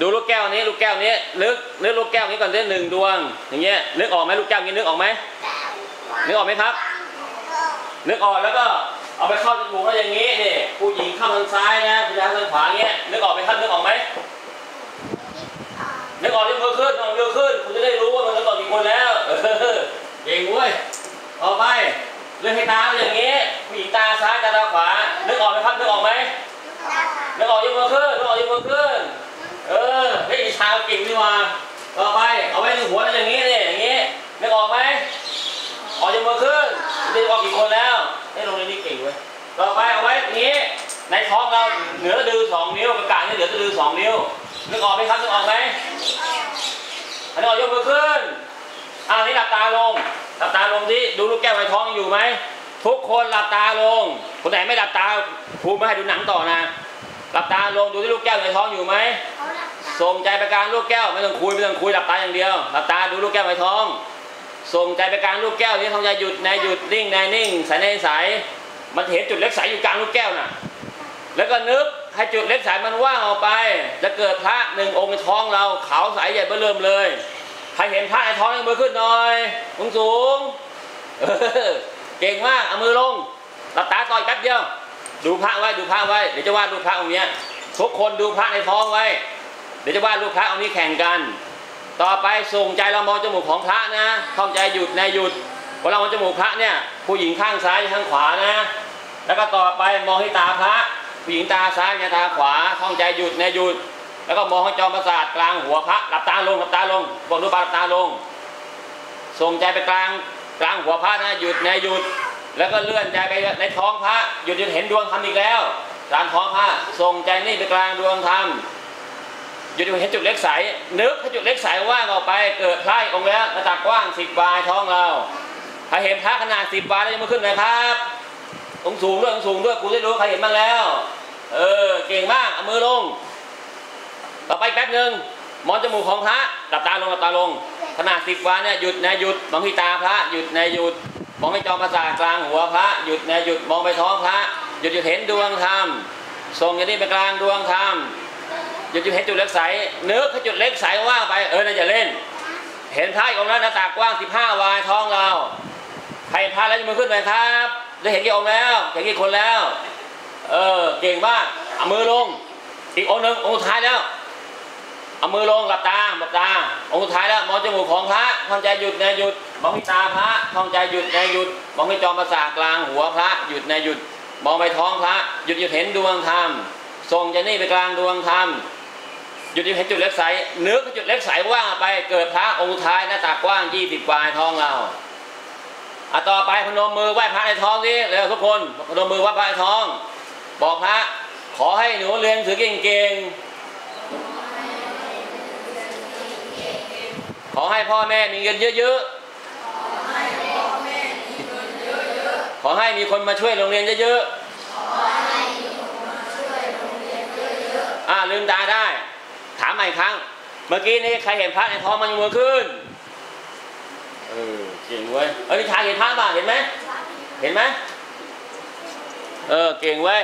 ดูลูกแก้วนี้ลูกแก้วนี้นึกนึกลูกแก้วนี้ก่อนได้หนึ่งดวง อย่างเงี้ยนึกออกไหมลูกแก้วนี้นึกออกไหมนึกออกไหมครับ นึกออกแล้วก็เอาไปเข้าจมูกแล้วอย่างนี้นี่ผู้หญิงเข้าทางซ้ายนะผู้ชายทางขวาเงี้ยนึกออกไหมครับนึกออกไหมนึกออกยกมือขึ้นยกมือขึ้นคุณจะได้รู้ว่ามันนึกออกกี่คนแล้วเก่งเว้ยต่อไปเลื่อนให้ตาอย่างนี้ผู้หญิงตาซ้ายตาขวานึกออกไหมครับนึกออกไหมนึกออกยกมือขึ้นนึกออกยกมือขึ้น เออเฮ้ยชาวเก่งนี่ว่าต่อไปเอาไว้ในหัวอย่างนี้นี่อย่างนี้นึกออกไหมออกยกมือขึ้นนึกออกกี่คนแล้วไอ้ยโรงเรียนนี้เก่งเว้ยต่อไปเอาไว้อย่างนี้ ในท้องเราเหนือสะดือสองนิ้วกระกางนี่เหนือสะดือสองนิ้วนึกออกไหมครับนึกออกไหมอันนี้ออกยกมือขึ้นอ่านี่หลับตาลงหลับตาลงที่ดูลูกแก้วในท้องอยู่ไหมทุกคนหลับตาลง คนไหนไม่หลับตาครูไม่ให้ดูหนังต่อนะหลับตาลงดูที่ลูกแก้วในท้องอยู่ไหม ส่งใจไปกลางลูกแก้วไม่ต้องคุยไม่ต้องคุยหลับตาอย่างเดียวหลับตาดูลูกแก้วในท้อง ส่งใจไปกลางลูกแก้วนี่ท้องใจหยุดในหยุดนิ่งในนิ่งใสในใสมันเห็นจุดเล็กใสอยู่กลางลูกแก้วน่ะ แล้วก็นึกให้จุดเล็กใสมันว่างออกไป จะเกิดพระหนึ่งองค์ในท้องเราขาวใสใหญ่เบ้อเริ่มเลยใครเห็นพระในท้องยกมือขึ้นหน่อยสูงสูงเออเก่งมากเอามือลงหลับตาต่อยแป๊บเดียว ดูพระไว้ดูพระไว้เดี๋ยวจะวาดรูปพระองค์เนี้ยทุกคนดูพระในท้องไว้ เดี๋ยวจะวาดรูปพระองค์นี้แข่งกัน ต่อไปส่งใจเรามองจมูกของพระนะท่องใจหยุดในหยุดพอเรามองจมูกพระเนี่ยผู้หญิงข้างซ้ายข้างขวานะ แล้วก็ต่อไปมองที่ตาพระผู้หญิงตาซ้ายกับตาขวาท่องใจหยุดในหยุด แล้วก็มองให้จอมประสาทกลางหัวพระหลับตาลงหลับตาลงบอกรูปบาหลับตาลง ส่งใจไปกลางกลางหัวพระนะหยุดในหยุด แล้วก็เลื่อนใจไปในท้องพระหยุดจนเห็นดวงธรรมอีกแล้วกลางท้องพระส่งใจนี่ไปกลางดวงธรรม หยุดเห็นจุดเล็กใสนึกให้จุดเล็กใสว่างออกไปเกิดพระอีกองค์แล้วหน้าตักกว้างสิบวายท้องเราใครเห็นพระขนาดสิบวายแล้วยกมือขึ้นหน่อยครับองสูงด้วยองสูงด้วยกูได้รู้ใครเห็นบ้างแล้ว เออเก่งมากเอามือลง ต่อไปแป๊บหนึ่งมองจมูกของพระหลับตาลงหลับตาลง ขนาดสิบวาเนี่ยหยุดนะหยุดมองที่ตาพระหยุดนะหยุดมองไปจอประสาทกลางหัวพระหยุดนะหยุดมองไปท้องพระหยุดหยุดเห็นดวงธรรมส่งอย่างนี้ไปกลางดวงธรรม ยุดหยุดเห็นจุดเล็กใสนึกให้จุดเล็กใสว่างไปเออน่าจะเล่น เห็นพระอีกองค์แล้วหน้าตากกว้าง 15 วายท้องเราใครเห็นพระแล้วยกมือขึ้นหน่อยครับ ได้เห็นกี่องค์แล้วเห็นกี่คนแล้ว เออเก่งมากเอามือลง อีกองค์หนึ่งองค์สุดท้ายแล้วเอามือลงหลับตาหลับตา องค์สุดท้ายแล้วมองจมูกของพระท่องใจหยุดในหยุดมองที่ตาพระท่องใจหยุดในหยุดมองที่จอมประสาทกลางหัวพระหยุดในหยุดมองไปท้องพระหยุดหยุดเห็นดวงธรรมส่งใจนี่ไปกลางดวงธรรม หยุดหยุดเห็นจุดเล็กใสนึกให้จุดเล็กใสว่างไป เกิดพระองค์ท้ายหน้าตากว้างยี่สิบกว่าท้องเราอะต่อไปพนมมือไหว้พระในท้องนี่เร็วทุกคนพนมมือไหว้พระในท้อง บอกพระขอให้หนูเรียนหนังสือเก่งๆขอให้พ่อแม่มีเงินเยอะๆขอให้มีคนมาช่วยโรงเรียนเยอะๆอ่าลืมตาได้ ใหม่ครั้ง เมื่อกี้นี้ใครเห็นพระในท้องมันยกมือขึ้น เออเก่งเว้ย เอ้ยนิชาเห็นพระป่ะเห็นไหม เห็นไหม เออเก่งเว้ย